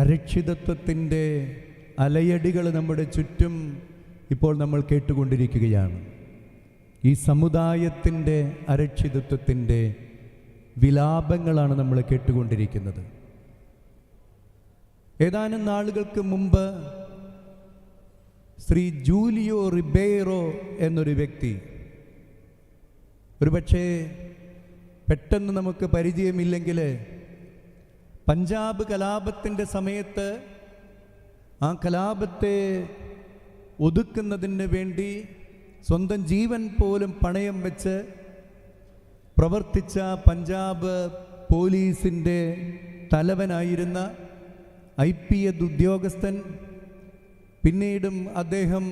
ഒരരക്ഷിതത്വത്തിന്റെ അലയടികൾ നമ്മുടെ ചുറ്റും ഇപ്പോൾ നമ്മൾ കേട്ടുകൊണ്ടിരിക്കുകയാണ്. ഈ സമുദായത്തിന്റെ അരക്ഷിതത്വത്തിന്റെ വിലാപങ്ങളാണ് നമ്മൾ കേട്ടുകൊണ്ടിരിക്കുന്നത്. ഏതാനും നാളുകൾക്ക് മുമ്പ് ശ്രീ ജൂലിയോ റിബേറോ എന്നൊരു വ്യക്തി ഒരുപക്ഷേ പെട്ടെന്ന് നമുക്ക് പരിചയമില്ലെങ്കിൽ പഞ്ചാബ് കലാപത്തിന്റെ സമയത്ത് ആ കലാപത്തെ ഒതുക്കുന്നതിന് വേണ്ടി സ്വന്തം ജീവൻ പോലും പണയം വെച്ച് പ്രവർത്തിച്ച പഞ്ചാബ് പോലീസിന്റെ തലവനായിരുന്ന ഐ പി എസ് ഉദ്യോഗസ്ഥൻ പിന്നീടും അദ്ദേഹം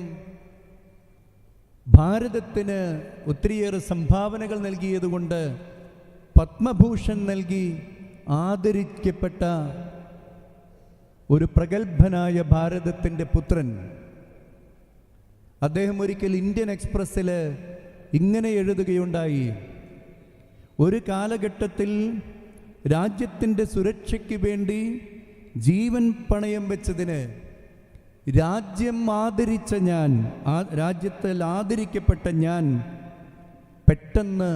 ഭാരതത്തിന് ഒത്തിരിയേറെ സംഭാവനകൾ നൽകിയതുകൊണ്ട് പത്മഭൂഷൺ നൽകി ആദരിക്കപ്പെട്ട ഒരു പ്രഗത്ഭനായ ഭാരതത്തിന്റെ പുത്രൻ. അദ്ദേഹം ഒരിക്കൽ ഇന്ത്യൻ എക്സ്പ്രസ്സിൽ ഇങ്ങനെ എഴുതുകയുണ്ടായി. ഒരു കാലഘട്ടത്തിൽ രാജ്യത്തിന്റെ സുരക്ഷയ്ക്ക് വേണ്ടി ജീവൻ പണയം വെച്ചതിന് രാജ്യം ആദരിച്ച ഞാൻ രാജ്യത്തിൽ ആദരിക്കപ്പെട്ട ഞാൻ പെട്ടെന്ന്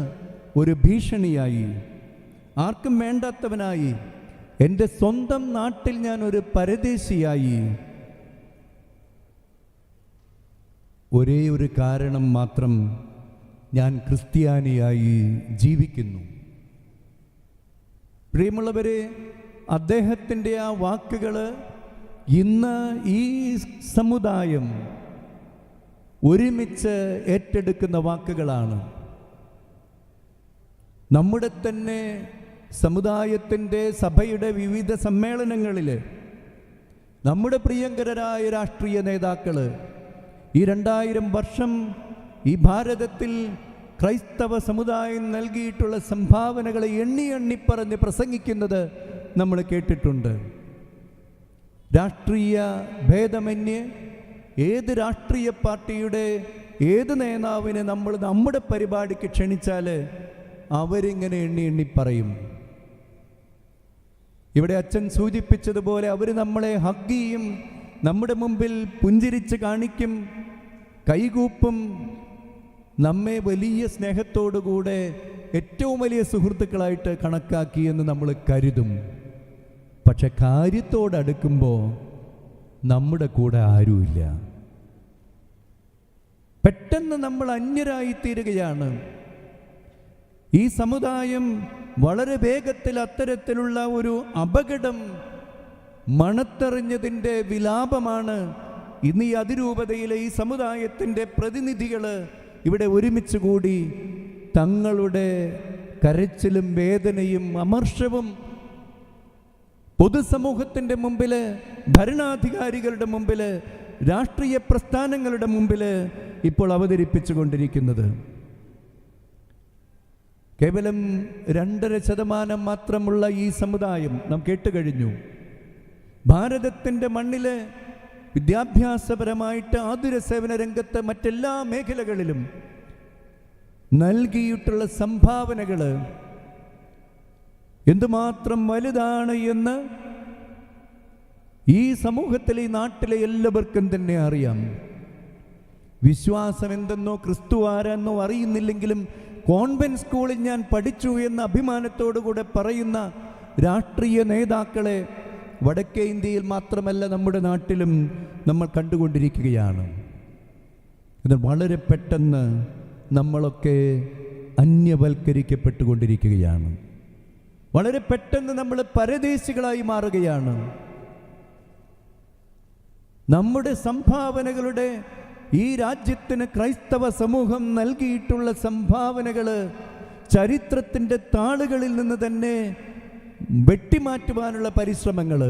ഒരു ഭീഷണിയായി. ആർക്കും വേണ്ടാത്തവനായി. എന്റെ സ്വന്തം നാട്ടിൽ ഞാൻ ഒരു പരദേശിയായി. ഒരേ ഒരു കാരണം മാത്രം ഞാൻ ക്രിസ്ത്യാനിയായി ജീവിക്കുന്നു. പ്രിയമുള്ളവരെ അദ്ദേഹത്തിന്റെ ആ വാക്കുകൾ ഇന്ന് ഈ സമുദായം ഒരുമിച്ച് ഏറ്റെടുക്കുന്ന വാക്കുകളാണ്. നമ്മുടെ തന്നെ സമുദായത്തിന്റെ സഭയുടെ വിവിധ സമ്മേളനങ്ങളിൽ നമ്മുടെ പ്രിയങ്കരരായ രാഷ്ട്രീയ നേതാക്കൾ ഈ രണ്ടായിരം വർഷം ഈ ഭാരതത്തിൽ ക്രൈസ്തവ സമുദായം നൽകിയിട്ടുള്ള സംഭാവനകളെ എണ്ണി എണ്ണി പറഞ്ഞ് പ്രസംഗിക്കുന്നത് നമ്മൾ കേട്ടിട്ടുണ്ട്. രാഷ്ട്രീയ ഭേദമന്യേ ഏത് രാഷ്ട്രീയ പാർട്ടിയുടെ ഏത് നേതാവിനെ നമ്മൾ നമ്മുടെ പരിപാടിക്ക് ക്ഷണിച്ചാൽ അവരിങ്ങനെ എണ്ണി എണ്ണി പറയും. ഇവിടെ അച്ഛൻ സൂചിപ്പിച്ചതുപോലെ അവർ നമ്മളെ ഹഗ് ചെയ്യും നമ്മുടെ മുമ്പിൽ പുഞ്ചിരിച്ച് കാണിക്കും കൈകൂപ്പും നമ്മെ വലിയ സ്നേഹത്തോടുകൂടെ ഏറ്റവും വലിയ സുഹൃത്തുക്കളായിട്ട് കണക്കാക്കി എന്ന് നമ്മൾ കരുതും. പക്ഷെ കാര്യത്തോടടുക്കുമ്പോൾ നമ്മുടെ കൂടെ ആരുമില്ല. പെട്ടെന്ന് നമ്മൾ അന്യരായിത്തീരുകയാണ്. ഈ സമുദായം വളരെ വേഗത്തിൽ അത്തരത്തിലുള്ള ഒരു അപകടം മണത്തെറിഞ്ഞതിന്റെ വിലാപമാണ് ഇന്ന് ഈ അതിരൂപതയിലെ ഈ സമുദായത്തിന്റെ പ്രതിനിധികൾ ഇവിടെ ഒരുമിച്ച് കൂടി തങ്ങളുടെ കരച്ചിലും വേദനയും അമർഷവും പൊതുസമൂഹത്തിന്റെ മുമ്പിൽ ഭരണാധികാരികളുടെ മുമ്പിൽ രാഷ്ട്രീയ പ്രസ്ഥാനങ്ങളുടെ മുമ്പിൽ ഇപ്പോൾ അവതരിപ്പിച്ചു കൊണ്ടിരിക്കുന്നത് കേവലം രണ്ടര ശതമാനം മാത്രമുള്ള ഈ സമുദായം നാം കേട്ടുകഴിഞ്ഞു. ഭാരതത്തിന്റെ മണ്ണിൽ വിദ്യാഭ്യാസപരമായിട്ട് ആതുര സേവന രംഗത്ത് മറ്റെല്ലാ മേഖലകളിലും നൽകിയിട്ടുള്ള സംഭാവനകൾ എന്തുമാത്രം വലുതാണ് എന്ന് ഈ സമൂഹത്തിലെ നാട്ടിലെ എല്ലാവർക്കും തന്നെ അറിയാം. വിശ്വാസം എന്തെന്നോ ക്രിസ്തു ആരെന്നോ അറിയുന്നില്ലെങ്കിലും കോൺവെന്റ് സ്കൂളിൽ ഞാൻ പഠിച്ചു എന്ന അഭിമാനത്തോടുകൂടെ പറയുന്ന രാഷ്ട്രീയ നേതാക്കളെ വടക്കേ ഇന്ത്യയിൽ മാത്രമല്ല നമ്മുടെ നാട്ടിലും നമ്മൾ കണ്ടുകൊണ്ടിരിക്കുകയാണ്. ഇത് വളരെ പെട്ടെന്ന് നമ്മളൊക്കെ അന്യവൽക്കരിക്കപ്പെട്ടുകൊണ്ടിരിക്കുകയാണ്. വളരെ പെട്ടെന്ന് നമ്മൾ പരദേശികളായി മാറുകയാണ്. നമ്മുടെ സംഭാവനകളുടെ ഈ രാജ്യത്തിന് ക്രൈസ്തവ സമൂഹം നൽകിയിട്ടുള്ള സംഭാവനകൾ ചരിത്രത്തിന്റെ താളുകളിൽ നിന്ന് തന്നെ വെട്ടിമാറ്റുവാനുള്ള പരിശ്രമങ്ങൾ.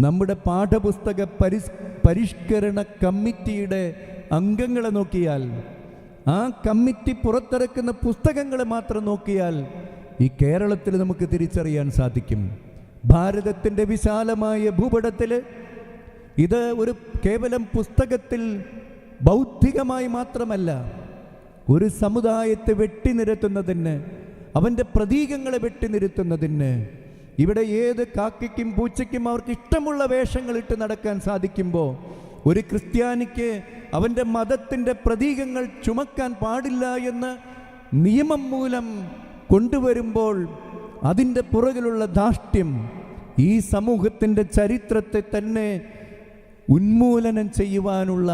നമ്മുടെ പാഠപുസ്തക പരിസ് പരിഷ്കരണ കമ്മിറ്റിയുടെ അംഗങ്ങളെ നോക്കിയാൽ ആ കമ്മിറ്റി പുറത്തിറക്കുന്ന പുസ്തകങ്ങളെ മാത്രം നോക്കിയാൽ ഈ കേരളത്തിൽ നമുക്ക് തിരിച്ചറിയാൻ സാധിക്കും. ഭാരതത്തിന്റെ വിശാലമായ ഭൂപടത്തിൽ ഇത് ഒരു കേവലം പുസ്തകത്തിൽ ബൗദ്ധികമായി മാത്രമല്ല ഒരു സമുദായത്തെ വെട്ടിനിരത്തുന്നതിന് അവന്റെ പ്രതീകങ്ങളെ വെട്ടിനിരുത്തുന്നതിന് ഇവിടെ ഏത് കാക്കയ്ക്കും പൂച്ചയ്ക്കും അവർക്ക് ഇഷ്ടമുള്ള വേഷങ്ങൾ ഇട്ട് നടക്കാൻ സാധിക്കുമ്പോൾ ഒരു ക്രിസ്ത്യാനിക്ക് അവന്റെ മതത്തിന്റെ പ്രതീകങ്ങൾ ചുമക്കാൻ പാടില്ല എന്ന് നിയമം മൂലം കൊണ്ടുവരുമ്പോൾ അതിന്റെ പുറകിലുള്ള ധാഷ്ട്യം ഈ സമൂഹത്തിന്റെ ചരിത്രത്തെ തന്നെ ഉന്മൂലനം ചെയ്യുവാനുള്ള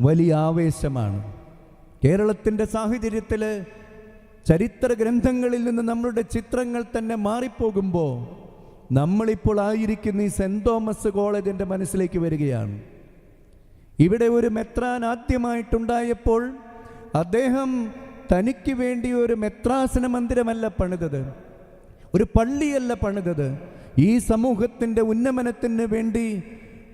വലിയ ആവേശമാണ്. കേരളത്തിന്റെ സാഹചര്യത്തിൽ ചരിത്ര ഗ്രന്ഥങ്ങളിൽ നിന്ന് നമ്മളുടെ ചിത്രങ്ങൾ തന്നെ മാറിപ്പോകുമ്പോൾ നമ്മളിപ്പോൾ ആയിരിക്കുന്ന ഈ സെന്റ് തോമസ് കോളേജിന്റെ മനസ്സിലേക്ക് വരികയാണ്. ഇവിടെ ഒരു മെത്രാൻ ആദ്യമായിട്ടുണ്ടായപ്പോൾ അദ്ദേഹം തനിക്ക് വേണ്ടി ഒരു മെത്രാസന മന്ദിരമല്ല പണിതത്. ഒരു പള്ളിയല്ല പണിതത്. ഈ സമൂഹത്തിന്റെ ഉന്നമനത്തിന് വേണ്ടി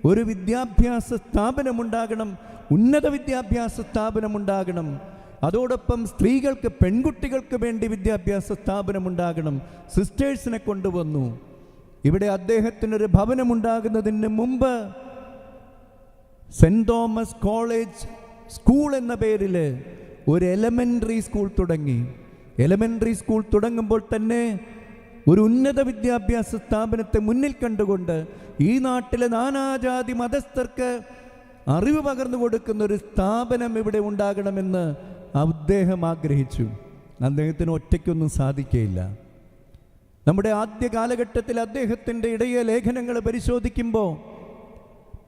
ഒരു വിദ്യാഭ്യാസ സ്ഥാപനമുണ്ടാകണം ഉന്നത വിദ്യാഭ്യാസ സ്ഥാപനമുണ്ടാകണം. അതോടൊപ്പം സ്ത്രീകൾക്ക് പെൺകുട്ടികൾക്ക് വേണ്ടി വിദ്യാഭ്യാസ സ്ഥാപനമുണ്ടാകണം. സിസ്റ്റേഴ്സിനെ കൊണ്ടുവന്നു. ഇവിടെ അദ്ദേഹത്തിനൊരു ഭവനമുണ്ടാകുന്നതിന് മുമ്പ് സെന്റ് തോമസ് കോളേജ് സ്കൂൾ എന്ന പേരിൽ ഒരു എലമെന്ററി സ്കൂൾ തുടങ്ങി. എലമെന്ററി സ്കൂൾ തുടങ്ങുമ്പോൾ തന്നെ ഒരു ഉന്നത വിദ്യാഭ്യാസ സ്ഥാപനത്തെ മുന്നിൽ കണ്ടുകൊണ്ട് ഈ നാട്ടിലെ നാനാജാതി മതസ്ഥർക്ക് അറിവ് പകർന്നു കൊടുക്കുന്ന ഒരു സ്ഥാപനം ഇവിടെ ഉണ്ടാകണമെന്ന് അദ്ദേഹം ആഗ്രഹിച്ചു. അദ്ദേഹത്തിന് ഒറ്റയ്ക്കൊന്നും സാധിക്കയില്ല. നമ്മുടെ ആദ്യ കാലഘട്ടത്തിൽ അദ്ദേഹത്തിന്റെ ഇടയ ലേഖനങ്ങൾ പരിശോധിക്കുമ്പോൾ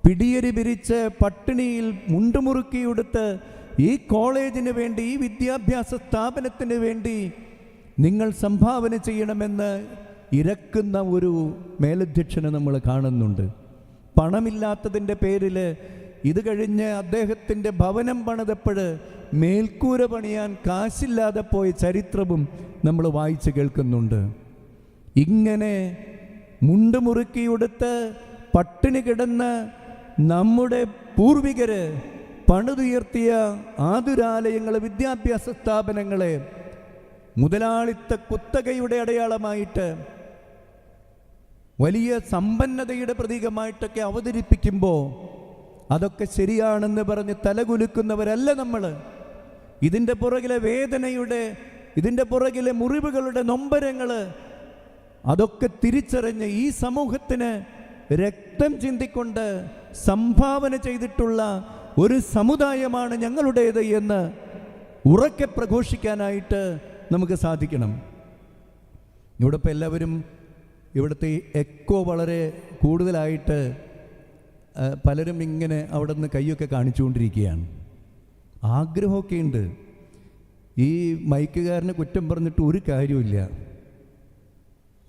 പിടിയരി പിരിച്ച് പട്ടിണിയിൽ മുണ്ടുമുറുക്കിയെടുത്ത് ഈ കോളേജിന് വേണ്ടി ഈ വിദ്യാഭ്യാസ സ്ഥാപനത്തിന് വേണ്ടി നിങ്ങൾ സംഭാവന ചെയ്യണമെന്ന് ഇരക്കുന്ന ഒരു മേലധ്യക്ഷനെ നമ്മൾ കാണുന്നുണ്ട്. പണമില്ലാത്തതിന്റെ പേരിൽ ഇത് കഴിഞ്ഞ് അദ്ദേഹത്തിന്റെ ഭവനം പണിതപ്പോൾ മേൽക്കൂര പണിയാൻ കാശില്ലാതെ പോയ ചരിത്രവും നമ്മൾ വായിച്ച് കേൾക്കുന്നുണ്ട്. ഇങ്ങനെ മുണ്ട് മുറുക്കിയെടുത്ത് പട്ടിണി കിടന്ന് നമ്മുടെ പൂർവികര് പണിതുയർത്തിയ ആതുരാലയങ്ങൾ വിദ്യാഭ്യാസ സ്ഥാപനങ്ങളെ മുതലാളിത്ത കുത്തകയുടെ അടയാളമായിട്ട് വലിയ സമ്പന്നതയുടെ പ്രതീകമായിട്ടൊക്കെ അവതരിപ്പിക്കുമ്പോൾ അതൊക്കെ ശരിയാണെന്ന് പറഞ്ഞ് തലകുലുക്കുന്നവരല്ല നമ്മൾ ഇതിന്റെ പുറകിലെ വേദനയുടെ ഇതിന്റെ പുറകിലെ മുറിവുകളുടെ നൊമ്പരങ്ങൾ അതൊക്കെ തിരിച്ചറിഞ്ഞ് ഈ സമൂഹത്തിന് രക്തം ചിന്തിക്കൊണ്ട് സംഭാവന ചെയ്തിട്ടുള്ള ഒരു സമുദായമാണ് ഞങ്ങളുടേത് എന്ന് ഉറക്കെ പ്രഘോഷിക്കാനായിട്ട് നമുക്ക് സാധിക്കണം. ഇവിടെ ഇപ്പോൾ എല്ലാവരും ഇവിടുത്തെ എക്കോ വളരെ കൂടുതലായിട്ട് പലരും ഇങ്ങനെ അവിടെ നിന്ന് കൈയൊക്കെ കാണിച്ചുകൊണ്ടിരിക്കുകയാണ്. ആഗ്രഹമൊക്കെ ഉണ്ട്. ഈ മൈക്കുകാരനെ കുറ്റം പറഞ്ഞിട്ട് ഒരു കാര്യമില്ല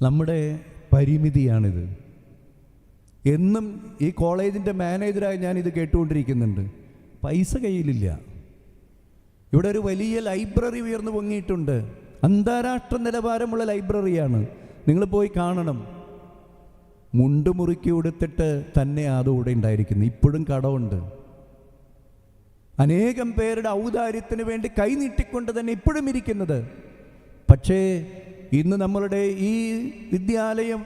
നമ്മുടെ പരിമിതിയാണിത്. എന്നും ഈ കോളേജിന്റെ മാനേജറായി ഞാൻ ഇത് കേട്ടുകൊണ്ടിരിക്കുന്നുണ്ട്. പൈസ കയ്യിലില്ല. ഇവിടെ ഒരു വലിയ ലൈബ്രറി ഉയർന്നു പൊങ്ങിയിട്ടുണ്ട്. അന്താരാഷ്ട്ര നിലവാരമുള്ള ലൈബ്രറിയാണ്. നിങ്ങൾ പോയി കാണണം. മുണ്ട് മുറുക്കി തന്നെ അതോടെ ഉണ്ടായിരിക്കുന്നു. ഇപ്പോഴും കടമുണ്ട്. അനേകം പേരുടെ ഔദാര്യത്തിന് വേണ്ടി കൈനീട്ടിക്കൊണ്ട് തന്നെ ഇപ്പോഴും ഇരിക്കുന്നത്. പക്ഷേ ഇന്ന് നമ്മളുടെ ഈ വിദ്യാലയം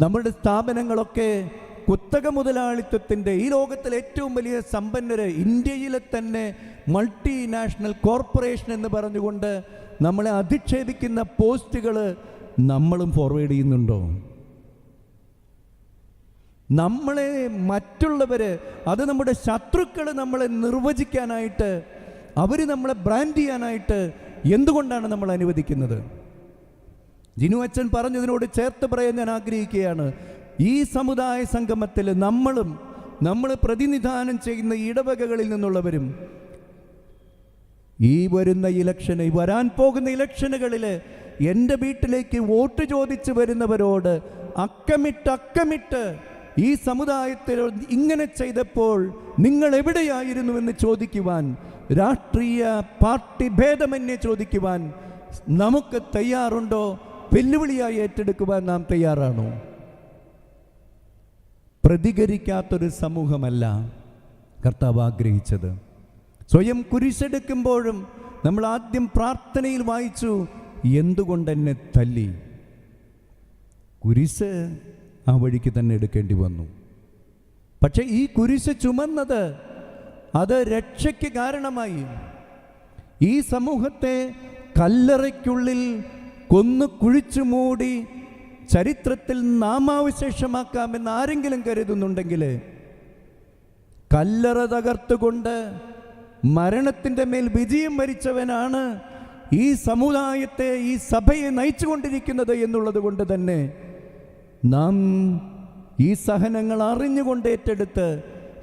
നമ്മളുടെ സ്ഥാപനങ്ങളൊക്കെ കുത്തക മുതലാളിത്വത്തിന്റെ ഈ ലോകത്തിലെ ഏറ്റവും വലിയ സമ്പന്നര് ഇന്ത്യയിലെ തന്നെ മൾട്ടിനാഷണൽ കോർപ്പറേഷൻ എന്ന് പറഞ്ഞുകൊണ്ട് നമ്മളെ അധിക്ഷേപിക്കുന്ന പോസ്റ്റുകൾ നമ്മളും ഫോർവേഡ് ചെയ്യുന്നുണ്ടോ? നമ്മളെ മറ്റുള്ളവർ അത് നമ്മുടെ ശത്രുക്കൾ നമ്മളെ നിർവചിക്കാനായിട്ട് അവർ നമ്മളെ ബ്രാൻഡ് ചെയ്യാനായിട്ട് എന്തുകൊണ്ടാണ് നമ്മൾ അനുവദിക്കുന്നത്? ജിനു അച്ഛൻ പറഞ്ഞതിനോട് ചേർത്ത് പറയാൻ ഞാൻ ആഗ്രഹിക്കുകയാണ്. ഈ സമുദായ സംഗമത്തിൽ നമ്മളും നമ്മൾ പ്രതിനിധാനം ചെയ്യുന്ന ഇടവകകളിൽ നിന്നുള്ളവരും ഈ വരുന്ന ഇലക്ഷന് വരാൻ പോകുന്ന ഇലക്ഷനുകളിൽ എന്റെ വീട്ടിലേക്ക് വോട്ട് ചോദിച്ച് വരുന്നവരോട് അക്കമിട്ട് അക്കമിട്ട് ഈ സമുദായത്തിൽ ഇങ്ങനെ ചെയ്തപ്പോൾ നിങ്ങൾ എവിടെയായിരുന്നു എന്ന് ചോദിക്കുവാൻ രാഷ്ട്രീയ പാർട്ടി ഭേദമന്യേ ചോദിക്കുവാൻ നമുക്ക് തയ്യാറുണ്ടോ? വെല്ലുവിളിയായി ഏറ്റെടുക്കുവാൻ നാം തയ്യാറാണോ? പ്രതികരിക്കാത്തൊരു സമൂഹമല്ല കർത്താവ് ആഗ്രഹിച്ചത്. സ്വയം കുരിശെടുക്കുമ്പോഴും നമ്മൾ ആദ്യം പ്രാർത്ഥനയിൽ വായിച്ചു എന്തുകൊണ്ടെന്നെ തല്ലി? കുരിശ് ആ വഴിക്ക് തന്നെ എടുക്കേണ്ടി വന്നു. പക്ഷേ ഈ കുരിശ് ചുമന്നത് അത് രക്ഷയ്ക്ക് കാരണമായി. ഈ സമൂഹത്തെ കല്ലറയ്ക്കുള്ളിൽ കൊന്നു കുഴിച്ചു മൂടി ചരിത്രത്തിൽ നാമാവശേഷമാക്കാമെന്ന് ആരെങ്കിലും കരുതുന്നുണ്ടെങ്കിൽ കല്ലറ തകർത്തുകൊണ്ട് മരണത്തിന്റെ മേൽ വിജയം വരിച്ചവനാണ് ഈ സമുദായത്തെ ഈ സഭയെ നയിച്ചുകൊണ്ടിരിക്കുന്നത് എന്നുള്ളത് കൊണ്ട് തന്നെ നാം ഈ സഹനങ്ങൾ അറിഞ്ഞുകൊണ്ട് ഏറ്റെടുത്ത്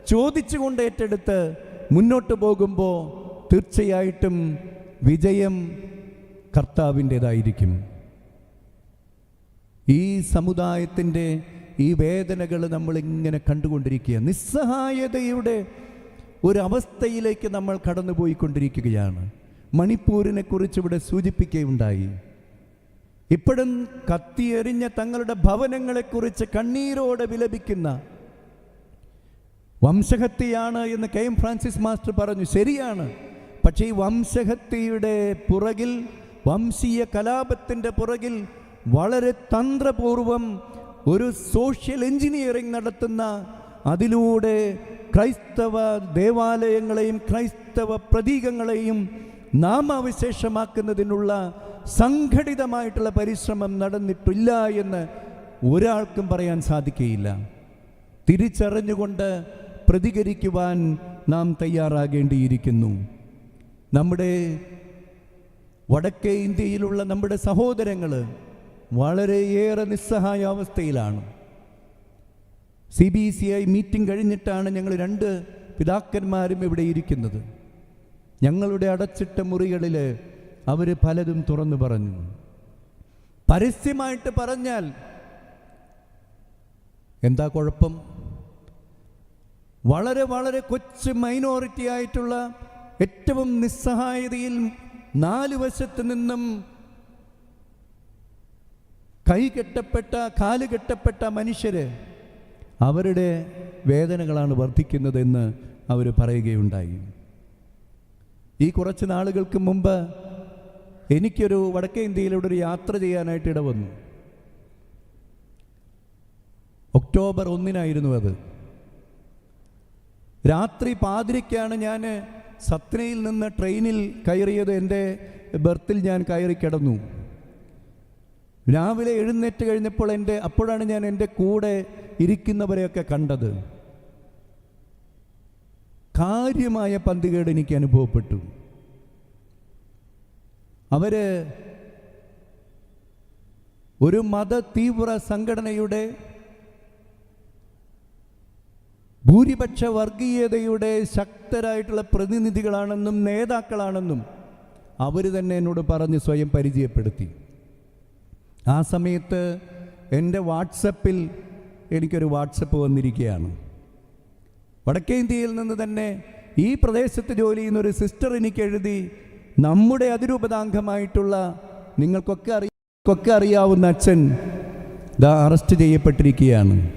ചോദിച്ചുകൊണ്ട് ഏറ്റെടുത്ത് മുന്നോട്ട് പോകുമ്പോൾ തീർച്ചയായിട്ടും വിജയം കർത്താവിന്റെതായിരിക്കും. ഈ സമുദായത്തിന്റെ ഈ വേദനകൾ നമ്മളിങ്ങനെ കണ്ടുകൊണ്ടിരിക്കുക നിസ്സഹായതയുടെ ഒരവസ്ഥയിലേക്ക് നമ്മൾ കടന്നുപോയിക്കൊണ്ടിരിക്കുകയാണ്. മണിപ്പൂരിനെ കുറിച്ച് ഇവിടെ സൂചിപ്പിക്കുകയുണ്ടായി. ഇപ്പോഴും കത്തിയെറിഞ്ഞ തങ്ങളുടെ ഭവനങ്ങളെക്കുറിച്ച് കണ്ണീരോടെ വിലപിക്കുന്ന വംശഹത്യയാണ് എന്ന് കെ എം ഫ്രാൻസിസ് മാസ്റ്റർ പറഞ്ഞു. ശരിയാണ്. പക്ഷേ ഈ വംശഹത്യയുടെ പുറകിൽ വംശീയ കലാപത്തിന്റെ പുറകിൽ വളരെ തന്ത്രപൂർവം ഒരു സോഷ്യൽ എഞ്ചിനീയറിംഗ് നടത്തുന്ന അതിലൂടെ ക്രൈസ്തവ ദേവാലയങ്ങളെയും ക്രൈസ്തവ പ്രതീകങ്ങളെയും നാമവിശേഷമാക്കുന്നതിനുള്ള സംഘടിതമായിട്ടുള്ള പരിശ്രമം നടന്നിട്ടില്ല എന്ന് ഒരാൾക്കും പറയാൻ സാധിക്കുകയില്ല തിരിച്ചറിഞ്ഞുകൊണ്ട് പ്രതികരിക്കുവാൻ നാം തയ്യാറാകേണ്ടിയിരിക്കുന്നു. നമ്മുടെ വടക്കേ ഇന്ത്യയിലുള്ള നമ്മുടെ സഹോദരങ്ങൾ വളരെയേറെ നിസ്സഹായ അവസ്ഥയിലാണ് C B C I meeting കഴിഞ്ഞിട്ടാണ് ഞങ്ങൾ രണ്ട് പിതാക്കന്മാരും ഇവിടെ ഇരിക്കുന്നത്. ഞങ്ങളുടെ അടച്ചിട്ട മുറികളിൽ അവർ പലതും തുറന്നു പറഞ്ഞു. പരസ്യമായിട്ട് പറഞ്ഞാൽ എന്താ കുഴപ്പം? വളരെ വളരെ കൊച്ചു മൈനോറിറ്റി ആയിട്ടുള്ള ഏറ്റവും നിസ്സഹായതയിൽ നാല് വശത്ത് നിന്നും കൈ കെട്ടപ്പെട്ട കാൽ കെട്ടപ്പെട്ട മനുഷ്യര് അവരുടെ വേദനകളാണ് വർദ്ധിക്കുന്നതെന്ന് അവർ പറയുകയുണ്ടായി. ഈ കുറച്ച് നാളുകൾക്ക് മുമ്പ് എനിക്കൊരു വടക്കേ ഇന്ത്യയിലൂടെ ഒരു യാത്ര ചെയ്യാനായിട്ട് ഇടവന്നു. ഒക്ടോബർ ഒന്നിനായിരുന്നു അത്. രാത്രി പാതിരിക്കാണ് ഞാൻ സത്നയിൽ നിന്ന് ട്രെയിനിൽ കയറിയത്. എന്റെ ബർത്തിൽ ഞാൻ കയറി കിടന്നു. രാവിലെ എഴുന്നേറ്റ് കഴിഞ്ഞപ്പോൾ എന്റെ അപ്പോഴാണ് ഞാൻ എന്റെ കൂടെ ഇരിക്കുന്നവരെയൊക്കെ കണ്ടത് കാര്യമായ പന്തികേട് എനിക്ക് അനുഭവപ്പെട്ടു. അവർ ഒരു മത തീവ്ര സംഘടനയുടെ ഭൂരിപക്ഷ വർഗീയതയുടെ ശക്തരായിട്ടുള്ള പ്രതിനിധികളാണെന്നും നേതാക്കളാണെന്നും അവർ തന്നെ എന്നോട് പറഞ്ഞ് സ്വയം പരിചയപ്പെടുത്തി. ആ സമയത്ത് എന്റെ വാട്സപ്പിൽ എനിക്കൊരു വാട്സപ്പ് വന്നിരിക്കുകയാണ്. വടക്കേ ഇന്ത്യയിൽ നിന്ന് തന്നെ ഈ പ്രദേശത്ത് ജോലി ചെയ്യുന്ന ഒരു സിസ്റ്റർ എനിക്ക് എഴുതി നമ്മുടെ അതിരൂപതാംഗമായിട്ടുള്ള നിങ്ങൾക്കൊക്കെ അറിയൊക്കെ അറിയാവുന്ന അച്ഛൻ ദാ അറസ്റ്റ് ചെയ്യപ്പെട്ടിരിക്കുകയാണ്.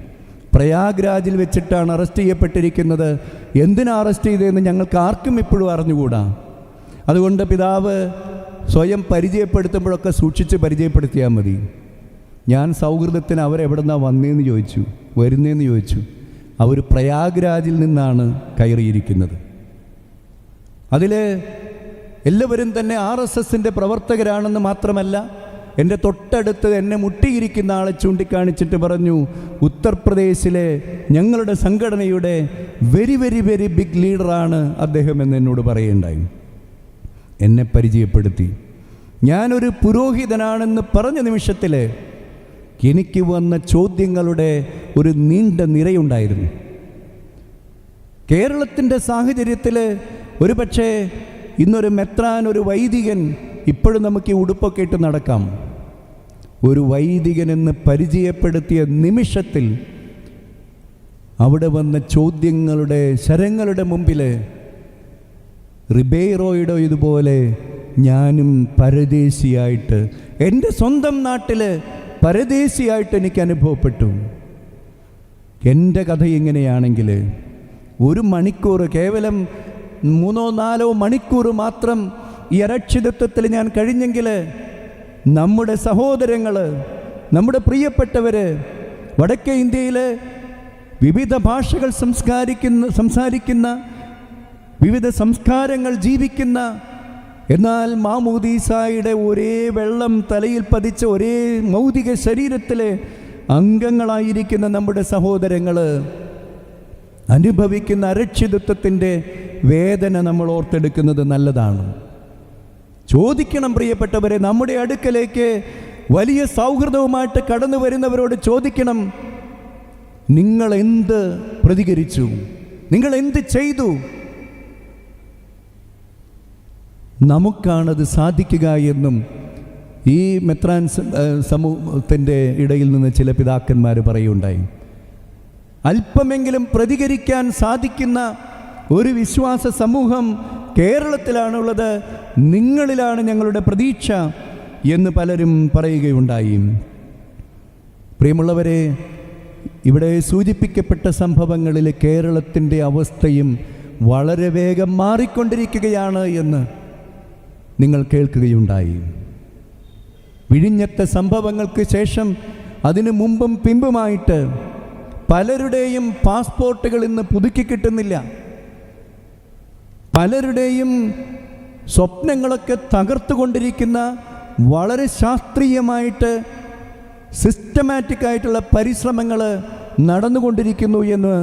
പ്രയാഗ്രാജിൽ വെച്ചിട്ടാണ് അറസ്റ്റ് ചെയ്യപ്പെട്ടിരിക്കുന്നത്. എന്തിനാ അറസ്റ്റ് ചെയ്തതെന്ന് ഞങ്ങൾക്ക് ആർക്കും ഇപ്പോഴും അറിഞ്ഞുകൂടാ. അതുകൊണ്ട് പിതാവ് സ്വയം പരിചയപ്പെടുത്തുമ്പോഴൊക്കെ സൂക്ഷിച്ച് പരിചയപ്പെടുത്തിയാൽ മതി. ഞാൻ സൗഹൃദത്തിന് അവരെവിടുന്നാണ് വന്നേന്ന് ചോദിച്ചു വരുന്നേന്ന് ചോദിച്ചു. അവർ പ്രയാഗ്രാജിൽ നിന്നാണ് കയറിയിരിക്കുന്നത്. അതിൽ എല്ലാവരും തന്നെ ആർ എസ് എസിന്റെ പ്രവർത്തകരാണെന്ന് മാത്രമല്ല എന്റെ തൊട്ടടുത്ത് എന്നെ മുട്ടിയിരിക്കുന്ന ആളെ ചൂണ്ടിക്കാണിച്ചിട്ട് പറഞ്ഞു ഉത്തർപ്രദേശിലെ ഞങ്ങളുടെ സംഘടനയുടെ വെരി വെരി വെരി ബിഗ് ലീഡറാണ് അദ്ദേഹം എന്ന് എന്നോട് പറയുണ്ടായി എന്നെ പരിചയപ്പെടുത്തി. ഞാനൊരു പുരോഹിതനാണെന്ന് പറഞ്ഞ നിമിഷത്തിൽ എനിക്ക് വന്ന ചോദ്യങ്ങളുടെ ഒരു നീണ്ട നിരയുണ്ടായിരുന്നു. കേരളത്തിന്റെ സാഹചര്യത്തിൽ ഒരു പക്ഷേ ഇന്നൊരു മെത്രാൻ ഒരു വൈദികൻ ഇപ്പോഴും നമുക്ക് ഈ ഉടുപ്പൊക്കെ ഇട്ട് നടക്കാം. ഒരു വൈദികൻ എന്ന് പരിചയപ്പെടുത്തിയ നിമിഷത്തിൽ അവിടെ വന്ന ചോദ്യങ്ങളുടെ ശരങ്ങളുടെ മുമ്പിൽ റിബേറോയുടെ ഇതുപോലെ ഞാനും പരദേശിയായിട്ട് എന്റെ സ്വന്തം നാട്ടിൽ പരദേശിയായിട്ട് എനിക്ക് അനുഭവപ്പെട്ടു. എന്റെ കഥ ഇങ്ങനെയാണെങ്കിൽ ഒരു മണിക്കൂർ കേവലം മൂന്നോ നാലോ മണിക്കൂർ മാത്രം ഈ അരക്ഷിതത്വത്തിൽ ഞാൻ കഴിഞ്ഞെങ്കിൽ നമ്മുടെ സഹോദരങ്ങൾ നമ്മുടെ പ്രിയപ്പെട്ടവർ വടക്കേ ഇന്ത്യയിൽ വിവിധ ഭാഷകൾ സംസ്കാരിക്കുന്ന സംസാരിക്കുന്ന വിവിധ സംസ്കാരങ്ങൾ ജീവിക്കുന്ന എന്നാൽ മാമൂദീസായുടെ ഒരേ വെള്ളം തലയിൽ പതിച്ച ഒരേ മൗതിക ശരീരത്തിലെ അംഗങ്ങളായിരിക്കുന്ന നമ്മുടെ സഹോദരങ്ങൾ അനുഭവിക്കുന്ന അരക്ഷിതത്വത്തിന്റെ വേദന നമ്മൾ ഓർത്തെടുക്കുന്നത് നല്ലതാണ്. ചോദിക്കണം പ്രിയപ്പെട്ടവരെ നമ്മുടെ അടുക്കലേക്ക് വലിയ സൗഹൃദവുമായിട്ട് കടന്നു വരുന്നവരോട് ചോദിക്കണം നിങ്ങൾ എന്ത് പ്രതികരിച്ചു? നിങ്ങൾ എന്ത് ചെയ്തു? നമുക്കാണത് സാധിക്കുക എന്നും ഈ മെത്രാൻ സമൂഹത്തിന്റെ ഇടയിൽ നിന്ന് ചില പിതാക്കന്മാർ പറയുണ്ടായി അല്പമെങ്കിലും പ്രതികരിക്കാൻ സാധിക്കുന്ന ഒരു വിശ്വാസ സമൂഹം കേരളത്തിലാണുള്ളത് നിങ്ങളിലാണ് ഞങ്ങളുടെ പ്രതീക്ഷ എന്ന് പലരും പറയുകയുണ്ടായി. പ്രിയമുള്ളവരെ ഇവിടെ സൂചിപ്പിക്കപ്പെട്ട സംഭവങ്ങളിൽ കേരളത്തിന്റെ അവസ്ഥയും വളരെ വേഗം മാറിക്കൊണ്ടിരിക്കുകയാണ് എന്ന് നിങ്ങൾ കേൾക്കുകയുണ്ടായി. വിഴിഞ്ഞത്തെ സംഭവങ്ങൾക്ക് ശേഷം അതിനു മുമ്പും പിമ്പുമായിട്ട് പലരുടെയും പാസ്പോർട്ടുകൾ ഇന്ന് പുതുക്കി കിട്ടുന്നില്ല. പലരുടെയും സ്വപ്നങ്ങളൊക്കെ തകർത്തുകൊണ്ടിരിക്കുന്ന വളരെ ശാസ്ത്രീയമായിട്ട് സിസ്റ്റമാറ്റിക്കായിട്ടുള്ള പരിശ്രമങ്ങൾ നടന്നുകൊണ്ടിരിക്കുന്നു എന്ന്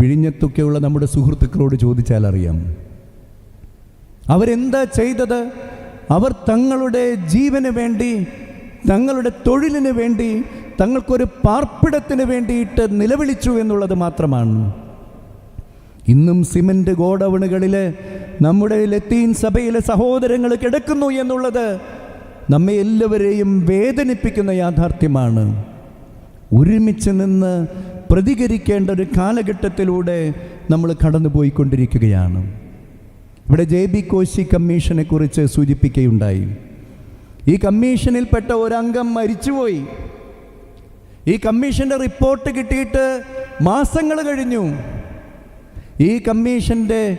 വിഴിഞ്ഞത്തൊക്കെയുള്ള നമ്മുടെ സുഹൃത്തുക്കളോട് ചോദിച്ചാൽ അറിയാം അവരെന്താ ചെയ്തത്? അവർ തങ്ങളുടെ ജീവന് വേണ്ടി തങ്ങളുടെ തൊഴിലിന് വേണ്ടി തങ്ങൾക്കൊരു പാർപ്പിടത്തിന് വേണ്ടിയിട്ട് നിലവിളിച്ചു എന്നുള്ളത് മാത്രമാണ്. ഇന്നും സിമന്റ് ഗോഡൗണുകളിൽ നമ്മുടെ ലത്തീൻ സഭയിലെ സഹോദരങ്ങൾ കിടക്കുന്നു എന്നുള്ളത് നമ്മെ എല്ലാവരെയും വേദനിപ്പിക്കുന്ന യാഥാർത്ഥ്യമാണ്. ഒരുമിച്ച് നിന്ന് പ്രതികരിക്കേണ്ട ഒരു കാലഘട്ടത്തിലൂടെ നമ്മൾ കടന്നുപോയിക്കൊണ്ടിരിക്കുകയാണ്. ഇവിടെ ജെ ബി കോശി കമ്മീഷനെ കുറിച്ച് സൂചിപ്പിക്കുകയുണ്ടായി. ഈ കമ്മീഷനിൽപ്പെട്ട ഒരംഗം മരിച്ചുപോയി. ഈ കമ്മീഷന്റെ റിപ്പോർട്ട് കിട്ടിയിട്ട് മാസങ്ങൾ കഴിഞ്ഞു. ഈ കമ്മീഷന്റെ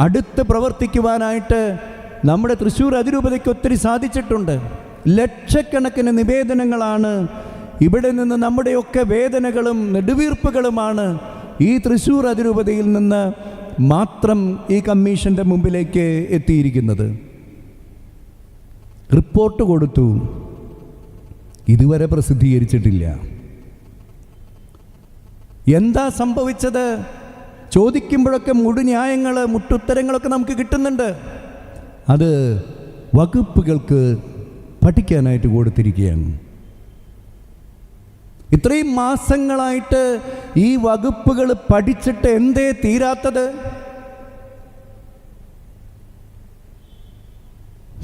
അടുത്ത് പ്രവർത്തിക്കുവാനായിട്ട് നമ്മുടെ തൃശ്ശൂർ അതിരൂപതയ്ക്ക് ഒത്തിരി സാധിച്ചിട്ടുണ്ട്. ലക്ഷക്കണക്കിന് നിവേദനങ്ങളാണ് ഇവിടെ നിന്ന് നമ്മുടെയൊക്കെ വേദനകളും നെടുവീർപ്പുകളുമാണ് ഈ തൃശ്ശൂർ അതിരൂപതയിൽ നിന്ന് മാത്രം ഈ കമ്മീഷന്റെ മുമ്പിലേക്ക് എത്തിയിരിക്കുന്നത്. റിപ്പോർട്ട് കൊടുത്തു. ഇതുവരെ പ്രസിദ്ധീകരിച്ചിട്ടില്ല. എന്താ സംഭവിച്ചത്? ചോദിക്കുമ്പോഴൊക്കെ മുഴുന്യായങ്ങൾ മുട്ടുത്തരങ്ങളൊക്കെ നമുക്ക് കിട്ടുന്നുണ്ട്. അത് വകുപ്പുകൾക്ക് പഠിക്കാനായിട്ട് കൊടുത്തിരിക്കുകയാണ്. ഇത്രയും മാസങ്ങളായിട്ട് ഈ വകുപ്പുകൾ പഠിച്ചിട്ട് എന്തേ തീരാത്തത്?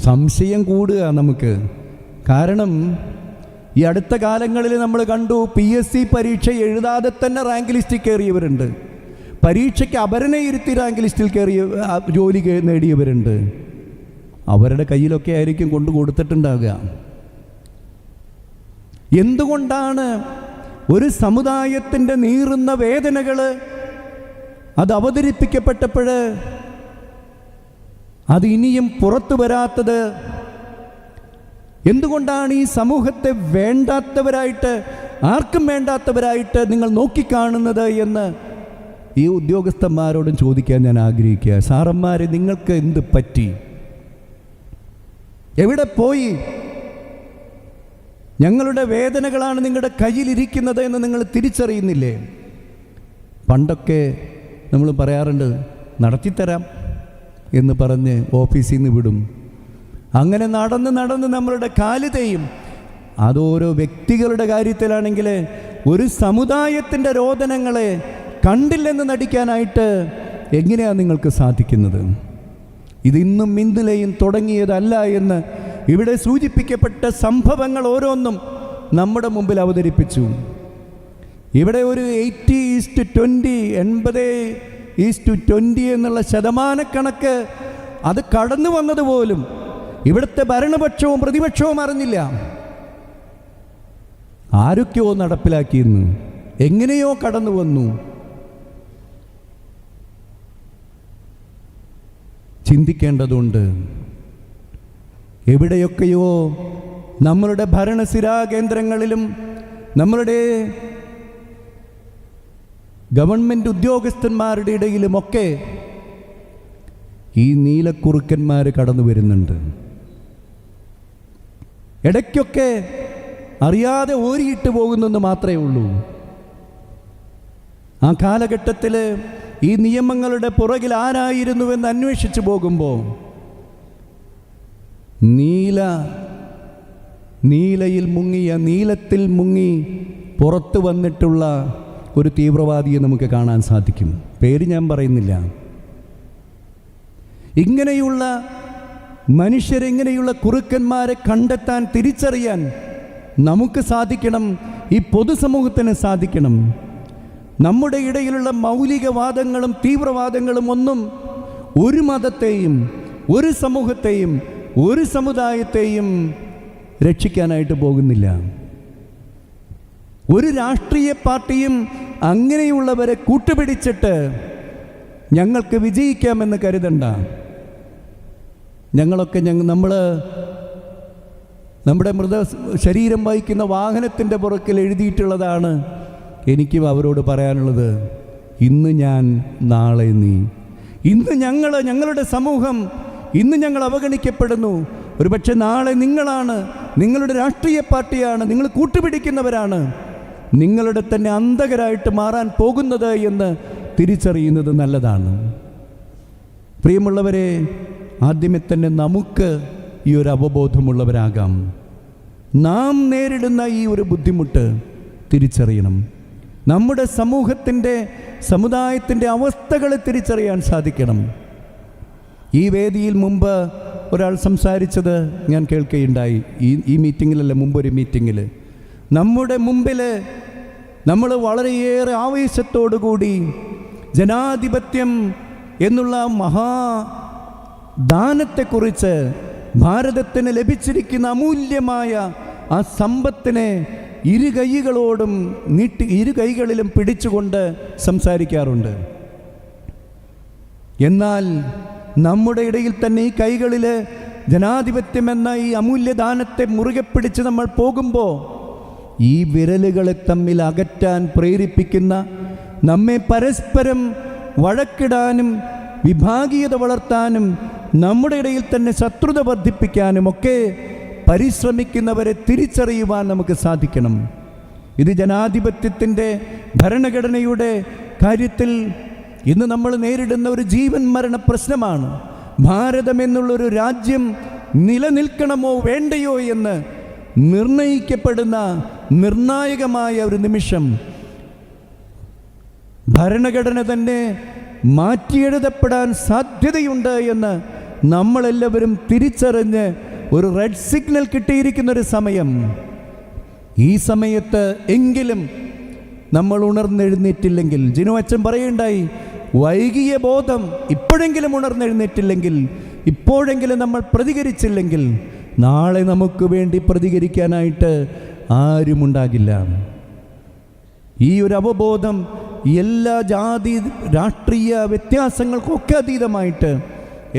സംശയം കൂടുക നമുക്ക്. കാരണം ഈ അടുത്ത കാലങ്ങളിൽ നമ്മൾ കണ്ടു പി എസ് സി പരീക്ഷ എഴുതാതെ തന്നെ റാങ്ക് ലിസ്റ്റിൽ കയറിയവരുണ്ട്. പരീക്ഷയ്ക്ക് അപരനെ ഇരുത്തി റാങ്ക് ലിസ്റ്റിൽ കയറിയ ജോലി നേടിയവരുണ്ട്. അവരുടെ കയ്യിലൊക്കെ ആയിരിക്കും കൊണ്ടു കൊടുത്തിട്ടുണ്ടാകുക എന്തുകൊണ്ടാണ് ഒരു സമുദായത്തിന്റെ നീറുന്ന വേദനകൾ അത് അവതരിപ്പിക്കപ്പെട്ടപ്പോൾ അത് ഇനിയും പുറത്തു വരാത്തത്? എന്തുകൊണ്ടാണ് ഈ സമൂഹത്തെ വേണ്ടാത്തവരായിട്ട് ആർക്കും വേണ്ടാത്തവരായിട്ട് നിങ്ങൾ നോക്കിക്കാണുന്നത് എന്ന് ഈ ഉദ്യോഗസ്ഥന്മാരോടും ചോദിക്കാൻ ഞാൻ ആഗ്രഹിക്കുക സാറന്മാരെ നിങ്ങൾക്ക് എന്ത് പറ്റി? എവിടെ പോയി? ഞങ്ങളുടെ വേദനകളാണ് നിങ്ങളുടെ കയ്യിലിരിക്കുന്നത് എന്ന് നിങ്ങൾ തിരിച്ചറിയുന്നില്ലേ പണ്ടൊക്കെ നമ്മൾ പറയാറുണ്ട് നടത്തിത്തരാം എന്ന് പറഞ്ഞ് ഓഫീസിൽ നിന്ന് വിടും അങ്ങനെ നടന്ന് നടന്ന് നമ്മളുടെ കാൽ തെയ്യും അതോരോ വ്യക്തികളുടെ കാര്യത്തിലാണെങ്കിൽ ഒരു സമുദായത്തിന്റെ രോദനങ്ങളെ കണ്ടില്ലെന്ന് നടിക്കാനായിട്ട് എങ്ങനെയാണ് നിങ്ങൾക്ക് സാധിക്കുന്നത് ഇതിന്നും ഇന്നലെയും തുടങ്ങിയതല്ല എന്ന് ഇവിടെ സൂചിപ്പിക്കപ്പെട്ട സംഭവങ്ങൾ ഓരോന്നും നമ്മുടെ മുമ്പിൽ അവതരിപ്പിച്ചു. ഇവിടെ ഒരു എയ്റ്റി ഈസ്റ്റ് ട്വന്റി എൺപത് ഈസ്റ്റ് ട്വന്റി എന്നുള്ള ശതമാനക്കണക്ക് അത് കടന്നു വന്നതുപോലും ഇവിടുത്തെ ഭരണപക്ഷവും പ്രതിപക്ഷവും അറിഞ്ഞില്ല. ആരൊക്കെയോ നടപ്പിലാക്കിയെന്ന് എങ്ങനെയോ കടന്നു വന്നു. ചിന്തിക്കേണ്ടതുണ്ട്. എവിടെയൊക്കെയോ നമ്മളുടെ ഭരണസിരാ കേന്ദ്രങ്ങളിലും നമ്മളുടെ ഗവൺമെന്റ് ഉദ്യോഗസ്ഥന്മാരുടെ ഇടയിലുമൊക്കെ ഈ നീലക്കുറുക്കന്മാർ കടന്നു വരുന്നുണ്ട്. ഇടയ്ക്കൊക്കെ അറിയാതെ ഓരിയിട്ട് പോകുന്നെന്ന് മാത്രമേ ഉള്ളൂ. ആ കാലഘട്ടത്തിൽ ഈ നിയമങ്ങളുടെ പുറകിൽ ആരായിരുന്നുവെന്ന് അന്വേഷിച്ചു പോകുമ്പോൾ നീല നീലയിൽ മുങ്ങിയ നീലത്തിൽ മുങ്ങി പുറത്തു വന്നിട്ടുള്ള ഒരു തീവ്രവാദിയെ നമുക്ക് കാണാൻ സാധിക്കും. പേര് ഞാൻ പറയുന്നില്ല. ഇങ്ങനെയുള്ള മനുഷ്യരെങ്ങനെയുള്ള കുറുക്കന്മാരെ കണ്ടെത്താൻ തിരിച്ചറിയാൻ നമുക്ക് സാധിക്കണം ഈ പൊതുസമൂഹത്തിന് സാധിക്കണം. നമ്മുടെ ഇടയിലുള്ള മൗലികവാദങ്ങളും തീവ്രവാദങ്ങളും ഒന്നും ഒരു മതത്തെയും ഒരു സമൂഹത്തെയും ഒരു സമുദായത്തെയും രക്ഷിക്കാനായിട്ട് പോകുന്നില്ല. ഒരു രാഷ്ട്രീയ പാർട്ടിയും അങ്ങനെയുള്ളവരെ കൂട്ടുപിടിച്ചിട്ട് ഞങ്ങൾക്ക് വിജയിക്കാമെന്ന് കരുതണ്ട. ഞങ്ങളൊക്കെ ഞങ്ങൾ നമ്മൾ നമ്മുടെ മൃത ശരീരം വഹിക്കുന്ന വാഹനത്തിന്റെ പുറക്കിൽ എഴുതിയിട്ടുള്ളതാണ് എനിക്കും അവരോട് പറയാനുള്ളത്. ഇന്ന് ഞാൻ നാളെ നീ. ഇന്ന് ഞങ്ങൾ ഞങ്ങളുടെ സമൂഹം ഇന്ന് ഞങ്ങൾ അവഗണിക്കപ്പെടുന്നു. ഒരുപക്ഷെ നാളെ നിങ്ങളാണ് നിങ്ങളുടെ രാഷ്ട്രീയ പാർട്ടിയാണ് നിങ്ങൾ കൂട്ടുപിടിക്കുന്നവരാണ്. നിങ്ങളുടെ തന്നെ അന്ധകരായിട്ട് മാറാൻ പോകുന്നത് എന്ന് തിരിച്ചറിയുന്നത് നല്ലതാണ്. പ്രിയമുള്ളവരെ ആദ്യമേ തന്നെ നമുക്ക് ഈ ഒരു അവബോധമുള്ളവരാകാം. നാം നേരിടുന്ന ഈ ഒരു ബുദ്ധിമുട്ട് തിരിച്ചറിയണം. നമ്മുടെ സമൂഹത്തിന്റെ സമുദായത്തിന്റെ അവസ്ഥകളെ തിരിച്ചറിയാൻ സാധിക്കണം. ഈ വേദിയിൽ മുമ്പ് ഒരാൾ സംസാരിച്ചത് ഞാൻ കേൾക്കുകയുണ്ടായി. ഈ ഈ മീറ്റിങ്ങിലല്ല മുമ്പൊരു മീറ്റിങ്ങിൽ നമ്മുടെ മുമ്പിൽ നമ്മൾ വളരെയേറെ ആവേശത്തോടു കൂടി ജനാധിപത്യം എന്നുള്ള മഹാ ദാനത്തെക്കുറിച്ച് ഭാരതത്തിന് ലഭിച്ചിരിക്കുന്ന അമൂല്യമായ ആ സമ്പത്തിനെ ഇരു കൈകളോടും നീട്ടി ഇരു കൈകളിലും പിടിച്ചുകൊണ്ട് സംസാരിക്കാറുണ്ട്. എന്നാൽ നമ്മുടെ ഇടയിൽ തന്നെ ഈ കൈകളിൽ ജനാധിപത്യം എന്ന ഈ അമൂല്യദാനത്തെ മുറുകെ പിടിച്ച് നമ്മൾ പോകുമ്പോൾ ഈ വിരലുകളെ തമ്മിൽ അകറ്റാൻ പ്രേരിപ്പിക്കുന്ന നമ്മെ പരസ്പരം വഴക്കിടാനും വിഭാഗീയത വളർത്താനും നമ്മുടെ ഇടയിൽ തന്നെ ശത്രുത വർദ്ധിപ്പിക്കാനും ഒക്കെ പരിശ്രമിക്കുന്നവരെ തിരിച്ചറിയുവാൻ നമുക്ക് സാധിക്കണം. ഇത് ജനാധിപത്യത്തിന്റെ ഭരണഘടനയുടെ കാര്യത്തിൽ ഇന്ന് നമ്മൾ നേരിടുന്ന ഒരു ജീവൻ മരണ പ്രശ്നമാണ്. ഭാരതം എന്നുള്ളൊരു രാജ്യം നിലനിൽക്കണമോ വേണ്ടയോ എന്ന് നിർണയിക്കപ്പെടുന്ന നിർണായകമായ ഒരു നിമിഷം. ഭരണഘടന തന്നെ മാറ്റിയെഴുതപ്പെടാൻ സാധ്യതയുണ്ട് എന്ന് നമ്മളെല്ലാവരും തിരിച്ചറിഞ്ഞ് ഒരു റെഡ് സിഗ്നൽ കിട്ടിയിരിക്കുന്ന ഒരു സമയം. ഈ സമയത്ത് എങ്കിലും നമ്മൾ ഉണർന്നെഴുന്നേറ്റില്ലെങ്കിൽ ജിനു അച്ഛൻ പറയുണ്ടായി വൈകിയ ബോധം ഇപ്പോഴെങ്കിലും ഉണർന്നെഴുന്നേറ്റില്ലെങ്കിൽ ഇപ്പോഴെങ്കിലും നമ്മൾ പ്രതികരിച്ചില്ലെങ്കിൽ നാളെ നമുക്ക് വേണ്ടി പ്രതികരിക്കാനായിട്ട് ആരുമുണ്ടാകില്ല. ഈ ഒരു അവബോധം എല്ലാ ജാതി രാഷ്ട്രീയ വ്യത്യാസങ്ങൾക്കൊക്കെ അതീതമായിട്ട്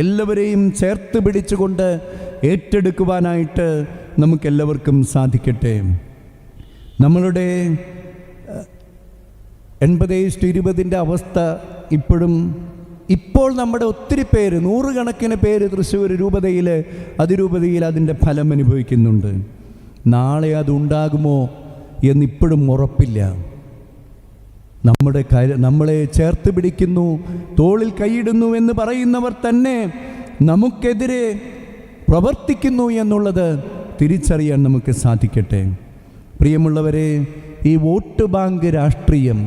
എല്ലാവരെയും ചേർത്ത് പിടിച്ചുകൊണ്ട് ഏറ്റെടുക്കുവാനായിട്ട് നമുക്കെല്ലാവർക്കും സാധിക്കട്ടെ. നമ്മളുടെ എൺപത് ഇഷ്ടു ഇരുപതിന്റെ അവസ്ഥ ഇപ്പോഴും ഇപ്പോൾ നമ്മുടെ ഒത്തിരി പേര് നൂറുകണക്കിന് പേര് തൃശ്ശൂർ രൂപതയിൽ അതിരൂപതയിൽ അതിന്റെ ഫലം അനുഭവിക്കുന്നുണ്ട്. നാളെ അതുണ്ടാകുമോ എന്നിപ്പോഴും ഉറപ്പില്ല. നമ്മുടെ കര നമ്മളെ ചേർത്ത് പിടിക്കുന്നു തോളിൽ കൈയിടുന്നു എന്ന് പറയുന്നവർ തന്നെ നമുക്കെതിരെ പ്രവർത്തിക്കുന്നു എന്നുള്ളത് തിരിച്ചറിയാൻ നമുക്ക് സാധിക്കട്ടെ. പ്രിയമുള്ളവരെ ഈ വോട്ട് ബാങ്ക് രാഷ്ട്രീയം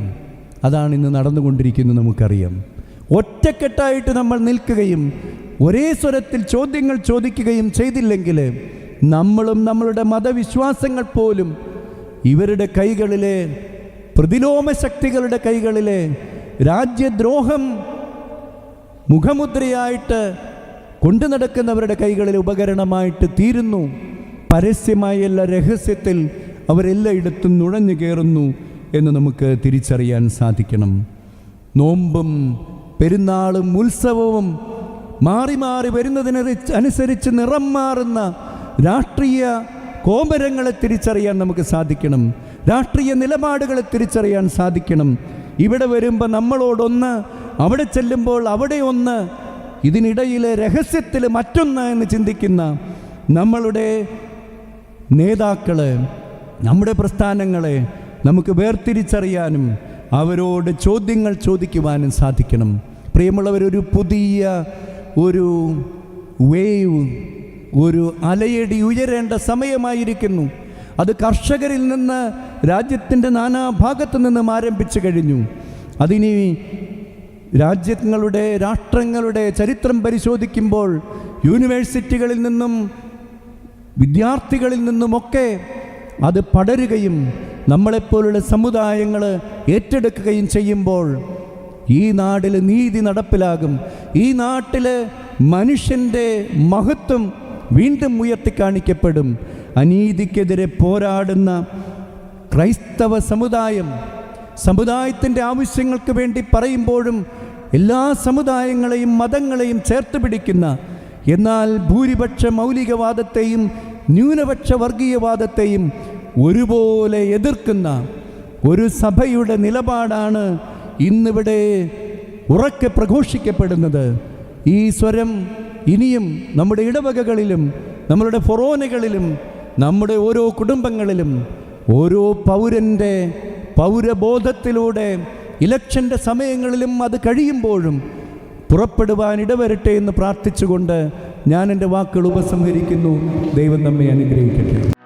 അതാണ് ഇന്ന് നടന്നുകൊണ്ടിരിക്കുന്നത് നമുക്കറിയാം. ഒറ്റക്കെട്ടായിട്ട് നമ്മൾ നിൽക്കുകയും ഒരേ സ്വരത്തിൽ ചോദ്യങ്ങൾ ചോദിക്കുകയും ചെയ്തില്ലെങ്കിൽ നമ്മളും നമ്മളുടെ മതവിശ്വാസങ്ങൾ പോലും ഇവരുടെ കൈകളിലെ പ്രതിലോമ ശക്തികളുടെ കൈകളിലെ രാജ്യദ്രോഹം മുഖമുദ്രയായിട്ട് കൊണ്ടു നടക്കുന്നവരുടെ കൈകളിൽ ഉപകരണമായിട്ട് തീരുന്നു. പരസ്യമായ എല്ലാ രഹസ്യത്തിൽ അവരെല്ലായിടത്തും നുഴഞ്ഞു കയറുന്നു. എന്ന് നമുക്ക് തിരിച്ചറിയാൻ സാധിക്കണം. നോമ്പും പെരുന്നാളും ഉത്സവവും മാറി മാറി വരുന്നതിന് അനുസരിച്ച് നിറം മാറുന്ന രാഷ്ട്രീയ കോമരങ്ങളെ തിരിച്ചറിയാൻ നമുക്ക് സാധിക്കണം. രാഷ്ട്രീയ നിലപാടുകളെ തിരിച്ചറിയാൻ സാധിക്കണം. ഇവിടെ വരുമ്പോൾ നമ്മളോടൊന്ന് അവിടെ ചെല്ലുമ്പോൾ അവിടെ ഒന്ന് ഇതിനിടയിലെ രഹസ്യത്തിൽ മറ്റൊന്ന് എന്ന് ചിന്തിക്കുന്ന നമ്മളുടെ നേതാക്കളെ നമ്മുടെ പ്രസ്ഥാനങ്ങളെ നമുക്ക് വേർതിരിച്ചറിയാനും അവരോട് ചോദ്യങ്ങൾ ചോദിക്കുവാനും സാധിക്കണം. പ്രിയമുള്ളവരൊരു പുതിയ ഒരു വേവ് ഒരു അലയടി ഉയരേണ്ട സമയമായിരിക്കുന്നു. അത് കർഷകരിൽ നിന്ന് രാജ്യത്തിന്റെ നാനാഭാഗത്തു നിന്നും ആരംഭിച്ചു കഴിഞ്ഞു. അതിനി രാജ്യങ്ങളുടെ രാഷ്ട്രങ്ങളുടെ ചരിത്രം പരിശോധിക്കുമ്പോൾ യൂണിവേഴ്സിറ്റികളിൽ നിന്നും വിദ്യാർത്ഥികളിൽ നിന്നുമൊക്കെ അത് പടരുകയും നമ്മളെപ്പോലുള്ള സമുദായങ്ങൾ ഏറ്റെടുക്കുകയും ചെയ്യുമ്പോൾ ഈ നാടിൽ നീതി നടപ്പിലാകും. ഈ നാട്ടിൽ മനുഷ്യന്റെ മഹത്വം വീണ്ടും ഉയർത്തിക്കാണിക്കപ്പെടും അനീതിക്കെതിരെ പോരാടുന്ന ക്രൈസ്തവ സമുദായം സമുദായത്തിന്റെ ആവശ്യങ്ങൾക്ക് വേണ്ടി പറയുമ്പോഴും എല്ലാ സമുദായങ്ങളെയും മതങ്ങളെയും ചേർത്ത് പിടിക്കുന്ന എന്നാൽ ഭൂരിപക്ഷ മൗലികവാദത്തെയും ന്യൂനപക്ഷ വർഗീയവാദത്തെയും ഒരുപോലെ എതിർക്കുന്ന ഒരു സഭയുടെ നിലപാടാണ് ഇന്നിവിടെ ഉറക്കെ പ്രഘോഷിക്കപ്പെടുന്നത്. ഈ സ്വരം ഇനിയും നമ്മുടെ ഇടവകകളിലും നമ്മളുടെ ഫൊറോനകളിലും നമ്മുടെ ഓരോ കുടുംബങ്ങളിലും ഓരോ പൗരന്റെ പൗരബോധത്തിലൂടെ ഇലക്ഷന്റെ സമയങ്ങളിലും അത് കഴിയുമ്പോഴും പുറപ്പെടുവാൻ ഇടവരട്ടെ എന്ന് പ്രാർത്ഥിച്ചുകൊണ്ട് ഞാൻ എന്റെ വാക്കുകൾ ഉപസംഹരിക്കുന്നു. ദൈവം നമ്മെ അനുഗ്രഹിക്കട്ടെ.